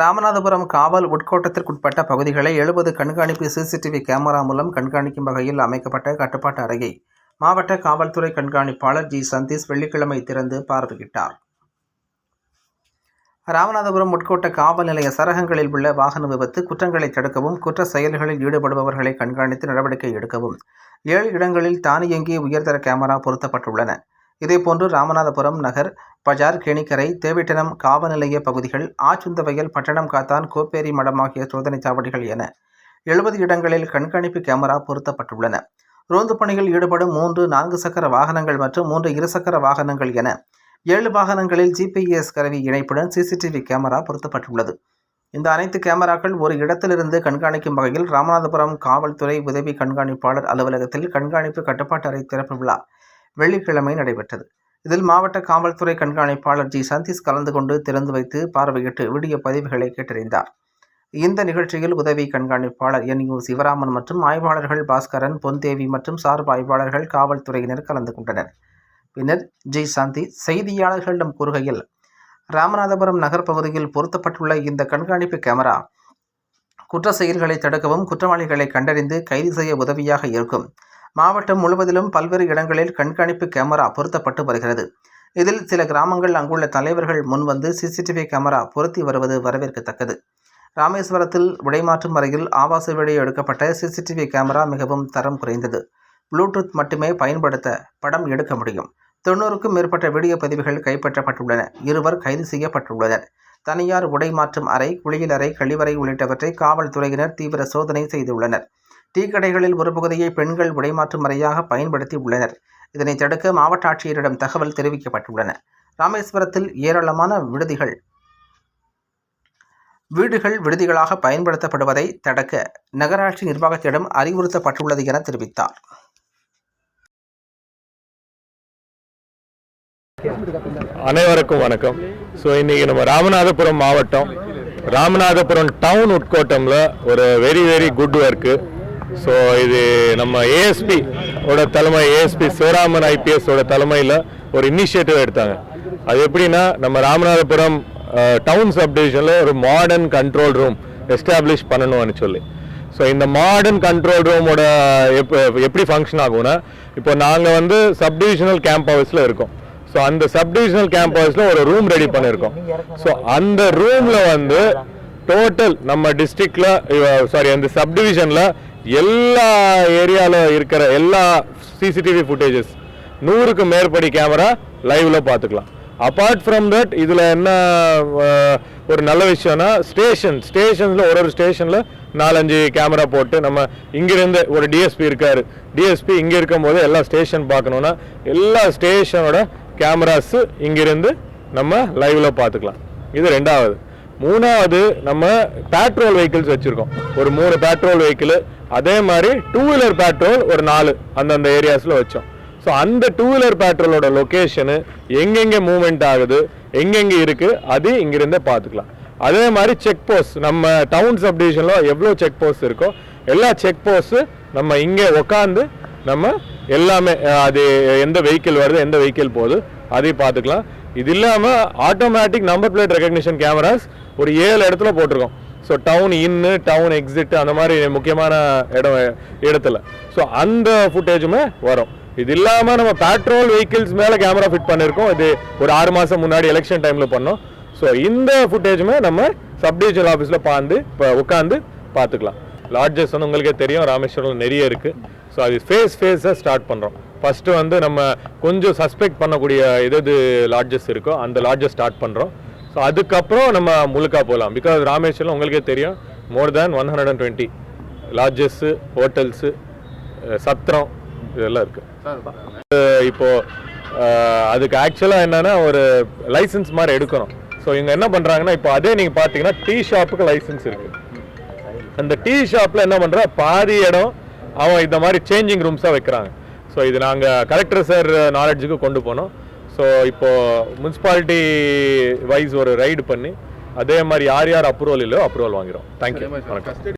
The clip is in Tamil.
ராமநாதபுரம் காவல் உட்கோட்டத்திற்குட்பட்ட பகுதிகளை எழுபது கண்காணிப்பு சிசிடிவி கேமரா மூலம் கண்காணிக்கும் வகையில் அமைக்கப்பட்ட கட்டுப்பாட்டு அறையை மாவட்ட காவல்துறை கண்காணிப்பாளர் ஜி. சந்தீஷ் வெள்ளிக்கிழமை திறந்து பார்வையிட்டார். ராமநாதபுரம் உட்கோட்ட காவல் நிலைய சரகங்களில் உள்ள வாகன விபத்து குற்றங்களை தடுக்கவும் குற்ற செயல்களில் ஈடுபடுபவர்களை கண்காணித்து நடவடிக்கை எடுக்கவும் ஏழு இடங்களில் தானியங்கி உயர்தர கேமரா பொருத்தப்பட்டுள்ளன. இதேபோன்று ராமநாதபுரம் நகர் பஜார் கேணிக்கரை தேவிட்டனம் காவல்நிலைய பகுதிகள் ஆச்சுந்தவயல் பட்டணம் காத்தான் கோப்பேரி மடம் ஆகிய சோதனை சாவடிகள் என எழுபது இடங்களில் கண்காணிப்பு கேமரா பொருத்தப்பட்டுள்ளன. ரோந்து பணியில் ஈடுபடும் மூன்று நான்கு சக்கர வாகனங்கள் மற்றும் மூன்று இருசக்கர வாகனங்கள் என ஏழு வாகனங்களில் ஜிபிஎஸ் கருவி இணைப்புடன் சிசிடிவி கேமரா பொருத்தப்பட்டுள்ளது. இந்த அனைத்து கேமராக்கள் ஒரு இடத்திலிருந்து கண்காணிக்கும் வகையில் ராமநாதபுரம் காவல்துறை உதவி கண்காணிப்பாளர் அலுவலகத்தில் கண்காணிப்பு கட்டுப்பாட்டு அறை திறப்பு விழா வெள்ளிக்கிழமை நடைபெற்றது. இதில் மாவட்ட காவல்துறை கண்காணிப்பாளர் ஜி. சந்தீஷ் கலந்து கொண்டு திறந்து வைத்து பார்வையிட்டு வீடியோ பதிவுகளை கேட்டறிந்தார். இந்த நிகழ்ச்சியில் உதவி கண்காணிப்பாளர் என். யு. சிவராமன் மற்றும் ஆய்வாளர்கள் பாஸ்கரன் பொன்தேவி மற்றும் சார்பு ஆய்வாளர்கள் காவல்துறையினர் கலந்து கொண்டனர். பின்னர் ஜி. சாந்தி செய்தியாளர்களிடம் கூறுகையில் ராமநாதபுரம் நகர் பகுதியில் பொருத்தப்பட்டுள்ள இந்த கண்காணிப்பு கேமரா குற்ற செயல்களை தடுக்கவும் குற்றவாளிகளை கண்டறிந்து கைது செய்ய உதவியாக இருக்கும். மாவட்டம் முழுவதிலும் பல்வேறு இடங்களில் கண்காணிப்பு கேமரா பொருத்தப்பட்டு வருகிறது. இதில் சில கிராமங்கள் அங்குள்ள தலைவர்கள் முன்வந்து சிசிடிவி கேமரா பொருத்தி வருவது வரவேற்கத்தக்கது. ராமேஸ்வரத்தில் விடைமாற்றும் அருகில் ஆபாச வீடியோ எடுக்கப்பட்ட சிசிடிவி கேமரா மிகவும் தரம் குறைந்தது. ப்ளூடூத் மட்டுமே பயன்படுத்த படம் எடுக்க முடியும். தொண்ணூறுக்கும் மேற்பட்ட வீடியோ பதிவுகள் கைப்பற்றப்பட்டுள்ளன. இருவர் கைது செய்யப்பட்டுள்ளனர். தனியார் உடை மாற்றும் அறை குளியலறை கழிவறை உள்ளிட்டவற்றை காவல்துறையினர் தீவிர சோதனை செய்துள்ளனர். டீ கடைகளில் ஒரு பகுதியை பெண்கள் உடைமாற்றும் முறையாக பயன்படுத்தி உள்ளனர் இதனை தடுக்க மாவட்ட ஆட்சியரிடம் தகவல் தெரிவிக்கப்பட்டுள்ளன. ராமேஸ்வரத்தில் ஏராளமான விடுதிகள் வீடுகள் விடுதிகளாக பயன்படுத்தப்படுவதை தடுக்க நகராட்சி நிர்வாகத்திடம் அறிவுறுத்தப்பட்டுள்ளது என தெரிவித்தார். அனைவருக்கும் வணக்கம். ஸோ இன்னைக்கு நம்ம ராமநாதபுரம் மாவட்டம் ராமநாதபுரம் டவுன் உட்கோட்டமில் ஒரு very very good work so இது நம்ம ஏஎஸ்பி ஓட தலைமை ஏஎஸ்பி சிவராமன் ஐபிஎஸ் ஓட தலைமையில் ஒரு இனிஷியேட்டிவ் எடுத்தாங்க. அது எப்படின்னா நம்ம ராமநாதபுரம் டவுன் சப்டிவிஷனில் ஒரு மாடர்ன் கண்ட்ரோல் ரூம் எஸ்டாப்ளிஷ் பண்ணணும்னு சொல்லி. ஸோ இந்த மாடர்ன் கண்ட்ரோல் ரூமோட எப்போ எப்படி ஃபங்க்ஷன் ஆகும்னா இப்போ நாங்கள் வந்து சப்டிவிஷனல் கேம்ப் ஹவுஸில் இருக்கோம். ஸோ அந்த சப்டிவிஷனல் கேம்ப் ஹவுஸில் ஒரு ரூம் ரெடி பண்ணியிருக்கோம் ஸோ அந்த ரூமில் வந்து டோட்டல் நம்ம டிஸ்ட்ரிக்டில் சாரி அந்த சப்டிவிஷனில் எல்லா ஏரியாவில் இருக்கிற எல்லா சிசிடிவி ஃபுட்டேஜஸ் நூறுக்கு மேற்படி கேமரா லைவில் பார்த்துக்கலாம் அப்பார்ட் ஃப்ரம் தட் இதில் என்ன ஒரு நல்ல விஷயம்னா ஸ்டேஷன் ஸ்டேஷன்ஸில் ஒரு ஒரு ஸ்டேஷனில் நாலஞ்சு கேமரா போட்டு நம்ம இங்கிருந்து ஒரு டிஎஸ்பி இருக்கார். டிஎஸ்பி இங்கே இருக்கும்போது எல்லா ஸ்டேஷன் பார்க்கணுன்னா எல்லா ஸ்டேஷனோட கேமராஸு இங்கிருந்து நம்ம லைவில் பார்த்துக்கலாம் இது ரெண்டாவது. மூணாவது நம்ம பேட்ரோல் வெஹிக்கிள்ஸ் வச்சுருக்கோம். ஒரு மூணு பேட்ரோல் வெஹிக்கிள் அதே மாதிரி டூ வீலர் பேட்ரோல் ஒரு நாலு அந்தந்த ஏரியாஸில் வச்சோம். ஸோ அந்த டூ வீலர் பேட்ரோலோட லொக்கேஷனு எங்கெங்கே மூவ்மெண்ட் ஆகுது எங்கெங்கே இருக்குது அது இங்கிருந்தே பார்த்துக்கலாம். அதே மாதிரி செக் போஸ்ட் நம்ம டவுன் சப்டிவிஷனில் எவ்வளோ செக் போஸ்ட் இருக்கோ எல்லா செக் போஸ்ட்டு நம்ம இங்கே உக்காந்து நம்ம எல்லாமே அது எந்த வெஹிக்கிள் வருது எந்த வெஹிக்கிள் போகுது அதையும் பார்த்துக்கலாம். இது இல்லாமல் automatic number plate recognition cameras ஒரு ஏழு இடத்துல போட்டிருக்கோம். ஸோ டவுன் இன்னு டவுன் எக்ஸிட் அந்த மாதிரி முக்கியமான இடம் இடத்துல. ஸோ அந்த ஃபுட்டேஜுமே வரும். இது இல்லாமல் நம்ம பெட்ரோல் வெஹிக்கிள்ஸ் மேலே கேமரா ஃபிட் பண்ணியிருக்கோம் இது ஒரு ஆறு மாதம் முன்னாடி எலெக்ஷன் டைமில் பண்ணோம். ஸோ இந்த ஃபுட்டேஜுமே நம்ம சப்டிவிஷனல் ஆஃபீஸில் பாந்து இப்போ உட்காந்து பார்த்துக்கலாம் லாட்ஜஸ் வந்து உங்களுக்கே தெரியும். ராமேஸ்வரம் நிறைய இருக்குது ஸோ அது ஃபேஸ் ஃபேஸாக ஸ்டார்ட் பண்ணுறோம் ஃபஸ்ட்டு வந்து நம்ம கொஞ்சம் சஸ்பெக்ட் பண்ணக்கூடிய எது எது லாட்ஜஸ் இருக்கோ அந்த லாட்ஜஸ் ஸ்டார்ட் பண்ணுறோம் ஸோ அதுக்கப்புறம் நம்ம முழுக்கா போகலாம் பிகாஸ் ராமேஸ்வரம் உங்களுக்கே தெரியும் more than one hundred and twenty lodges hotels சத்திரம் இதெல்லாம் இருக்குது இப்போது அதுக்கு ஆக்சுவலாக என்னென்னா ஒரு லைசன்ஸ் மாதிரி எடுக்கணும். ஸோ இவங்க என்ன பண்ணுறாங்கன்னா இப்போ அதே நீங்கள் பார்த்தீங்கன்னா டீ ஷாப்புக்கு லைசன்ஸ் இருக்குது அந்த டீ ஷாப்பில் என்ன பண்ணுறா பாதி இடம் அவன் இந்த மாதிரி சேஞ்சிங் ரூம்ஸாக வைக்கிறாங்க. ஸோ இது நாங்கள் கலெக்டர் சார் நாலேஜுக்கு கொண்டு போனோம். ஸோ இப்போ முனிசிபாலிட்டி வைஸ் ஒரு ரைடு பண்ணி அதே மாதிரி யார் யார் அப்ரூவல் இல்லையோ அப்ரூவல் வாங்கிறோம் தேங்க்யூ வணக்கம்.